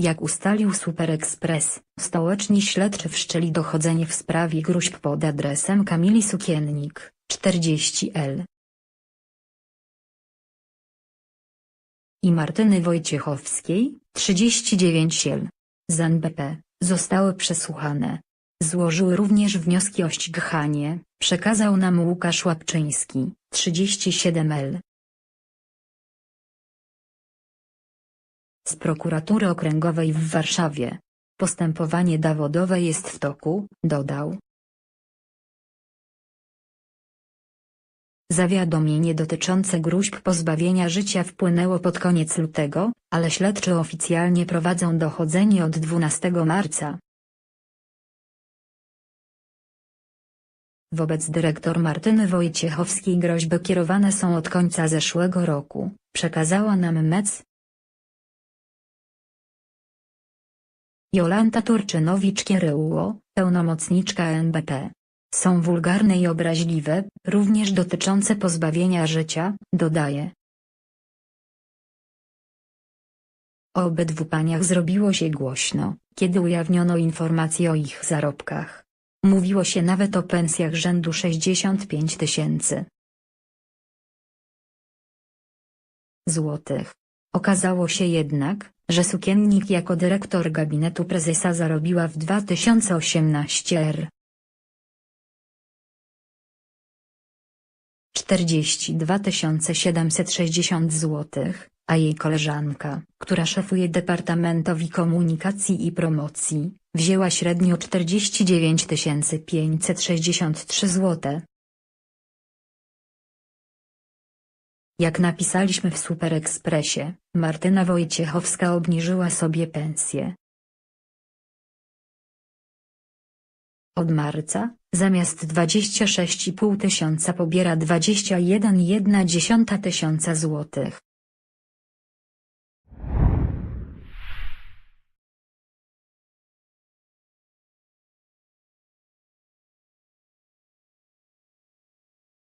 Jak ustalił Super Express, stołeczni śledczy wszczęli dochodzenie w sprawie gruźb pod adresem Kamili Sukiennik, 40L. i Martyny Wojciechowskiej, 39L. Z NBP, zostały przesłuchane. Złożyły również wnioski o ściganie, przekazał nam Łukasz Łapczyński, 37L. Z prokuratury okręgowej w Warszawie. Postępowanie dowodowe jest w toku, dodał. Zawiadomienie dotyczące gruźb pozbawienia życia wpłynęło pod koniec lutego, ale śledczy oficjalnie prowadzą dochodzenie od 12 marca. Wobec dyrektor Martyny Wojciechowskiej groźby kierowane są od końca zeszłego roku, przekazała nam MEC. Jolanta Turczynowicz-Kieryło, pełnomocniczka NBP. Są wulgarne i obraźliwe, również dotyczące pozbawienia życia, dodaje. O obydwu paniach zrobiło się głośno, kiedy ujawniono informacje o ich zarobkach. Mówiło się nawet o pensjach rzędu 65 tysięcy złotych. Okazało się jednak, że sukiennik jako dyrektor gabinetu prezesa zarobiła w 2018 r. 42 760 zł, a jej koleżanka, która szefuje Departamentowi Komunikacji i Promocji, wzięła średnio 49 563 zł. Jak napisaliśmy w Super Expressie, Martyna Wojciechowska obniżyła sobie pensję. Od marca, zamiast 26,5 tysiąca pobiera 21,1 tysiąca złotych.